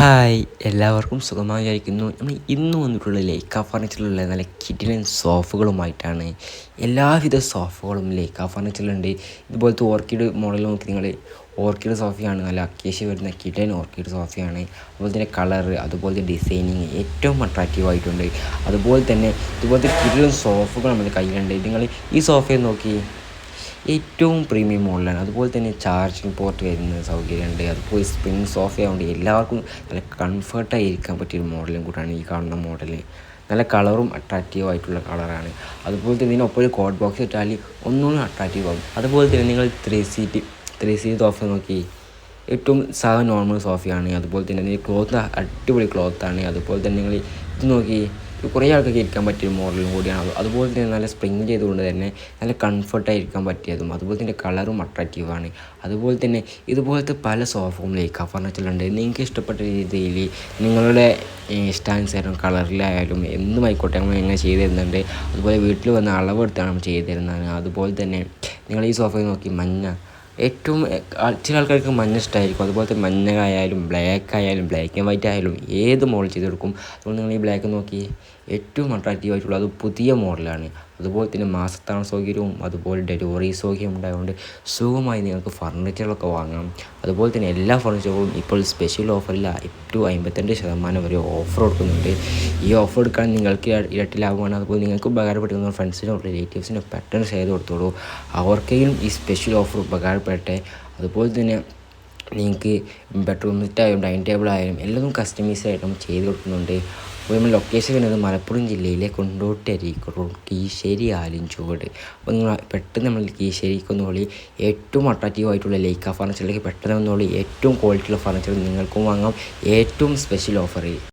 Hi എല്ലാവർക്കും സുഖമായി വിചാരിക്കുന്നു നമ്മൾ ഇന്ന് വന്നിട്ടുള്ള ലേക്ക ഫർണിച്ചറിലുള്ള നല്ല കിഡിലൻ സോഫുകളുമായിട്ടാണ്. എല്ലാവിധ സോഫുകളും ലേക്ക ഫർണിച്ചറിലുണ്ട് ഇതുപോലത്തെ ഓർക്കിഡ് മോഡൽ നോക്കി നിങ്ങൾ ഓർക്കിഡ് സോഫയാണ്. നല്ല അക്കേഷ്യ വരുന്ന കിഡിലൻ ഓർക്കിഡ് സോഫയാണ്. അതുപോലെ തന്നെ കളറ് അതുപോലത്തെ ഡിസൈനിങ് ഏറ്റവും അട്രാക്റ്റീവ് ആയിട്ടുണ്ട്. അതുപോലെ തന്നെ ഇതുപോലത്തെ കിഡിലൻ സോഫുകൾ നമ്മുടെ കയ്യിലുണ്ട്. നിങ്ങൾ ഈ സോഫയെ നോക്കി ഏറ്റവും പ്രീമിയം മോഡലാണ് അതുപോലെ തന്നെ ചാർജിങ് പോർട്ട് വരുന്ന സൗകര്യമുണ്ട്. അതുപോലെ സ്പ്രിങ് സോഫ ആയതുകൊണ്ട് എല്ലാവർക്കും നല്ല കംഫർട്ടായി ഇരിക്കാൻ പറ്റിയൊരു മോഡലും കൂടാണ് ഈ കാണുന്ന മോഡൽ നല്ല കളറും അട്രാക്റ്റീവ് ആയിട്ടുള്ള കളറാണ് അതുപോലെ തന്നെ ഇതിനൊപ്പം കോഡ് ബോക്സ് ഇട്ടാൽ ഒന്നുകൂടി അട്രാക്റ്റീവ് ആകും അതുപോലെ തന്നെ നിങ്ങൾ three seat three seat sofa നോക്കി. ഏറ്റവും സാധാ നോർമൽ സോഫയാണ് അതുപോലെ തന്നെ ക്ലോത്ത് അടിപൊളി ക്ലോത്താണ് അതുപോലെ തന്നെ നിങ്ങൾ ഇത് നോക്കി. കുറേ ആൾക്കൊക്കെ ഇരിക്കാൻ പറ്റിയ മോഡലും കൂടിയാണ്. അതുപോലെ തന്നെ നല്ല സ്പ്രിങ് ചെയ്തുകൊണ്ട് തന്നെ നല്ല കംഫർട്ടായിരിക്കാൻ പറ്റിയതും അതുപോലെ തന്നെ കളറും അട്രാക്റ്റീവാണ് അതുപോലെ തന്നെ ഇതുപോലത്തെ പല സോഫും ലേക്ക ഫർണിച്ചറിലുണ്ട് നിങ്ങൾക്ക് ഇഷ്ടപ്പെട്ട രീതിയിൽ നിങ്ങളുടെ ഇഷ്ടാനുസരണം കളറിലായാലും എന്തും ആയിക്കോട്ടെ നമ്മൾ എങ്ങനെ ചെയ്തു തരുന്നുണ്ട് അതുപോലെ വീട്ടിൽ വന്ന് അളവെടുത്താണ് നമ്മൾ ചെയ്തു തരുന്നതാണ് അതുപോലെ തന്നെ നിങ്ങൾ ഈ സോഫയിൽ നോക്കി മഞ്ഞ ഏറ്റവും ചില ആൾക്കാർക്ക് മഞ്ഞ ഇഷ്ടമായിരിക്കും അതുപോലെ തന്നെ മഞ്ഞയായാലും ബ്ലാക്ക് ആയാലും ബ്ലാക്ക് ആൻഡ് വൈറ്റ് ആയാലും ഏത് മോഡൽ ചെയ്ത് കൊടുക്കും. അതുകൊണ്ട് നിങ്ങൾ ഈ ബ്ലാക്ക് നോക്കി ഏറ്റവും അട്രാക്റ്റീവ് ആയിട്ടുള്ള അത് പുതിയ മോഡലാണ് അതുപോലെ തന്നെ മാസത്താണ് സൗകര്യവും അതുപോലെ ഡെലിവറി സൗകര്യം ഉണ്ടായതുകൊണ്ട് സുഖമായി നിങ്ങൾക്ക് ഫർണിച്ചറുകളൊക്കെ വാങ്ങാം. അതുപോലെ തന്നെ എല്ലാ ഫർണിച്ചറുകളും ഇപ്പോൾ സ്പെഷ്യൽ ഓഫറിൽ ടു അമ്പത്തിരണ്ട് ശതമാനം വരെ ഓഫർ കൊടുക്കുന്നുണ്ട്. ഈ ഓഫർ എടുക്കാൻ നിങ്ങൾക്ക് ഇരട്ടി ലാഭമാണ് അതുപോലെ നിങ്ങൾക്ക് ഉപകാരപ്പെടുന്ന ഫ്രണ്ട്സിനോ റിലേറ്റീവ്സിനോ പെട്ടെന്ന് ഷെയർ കൊടുത്തോളൂ. അവർക്കെങ്കിലും ഈ സ്പെഷ്യൽ ഓഫർ ഉപകാരപ്പെടട്ടെ. അതുപോലെ തന്നെ നിങ്ങൾക്ക് ബെഡ്റൂം സെറ്റ് ആയാലും ഡൈനിങ് ടേബിൾ ആയാലും എല്ലാം കസ്റ്റമൈസ് ആയിട്ടും ചെയ്ത് കൊടുക്കുന്നുണ്ട്. അപ്പോൾ നമ്മൾ ലൊക്കേഷൻ വരുന്നത് മലപ്പുറം ജില്ലയിലെ കൊണ്ടോട്ടരി കീശ്ശേരി ആലിഞ്ചുവട് അപ്പോൾ നിങ്ങൾ പെട്ടെന്ന് നമ്മൾ കീശ്ശേരിക്ക് വന്നോളി ഏറ്റവും അട്രാക്റ്റീവ് ആയിട്ടുള്ള ലേക്ക ഫർണിച്ചറിലേക്ക് പെട്ടെന്ന് വന്നോളി ഏറ്റവും ക്വാളിറ്റിയുള്ള ഫർണിച്ചർ നിങ്ങൾക്കും വാങ്ങാം. ഏറ്റവും സ്പെഷ്യൽ ഓഫറിൽ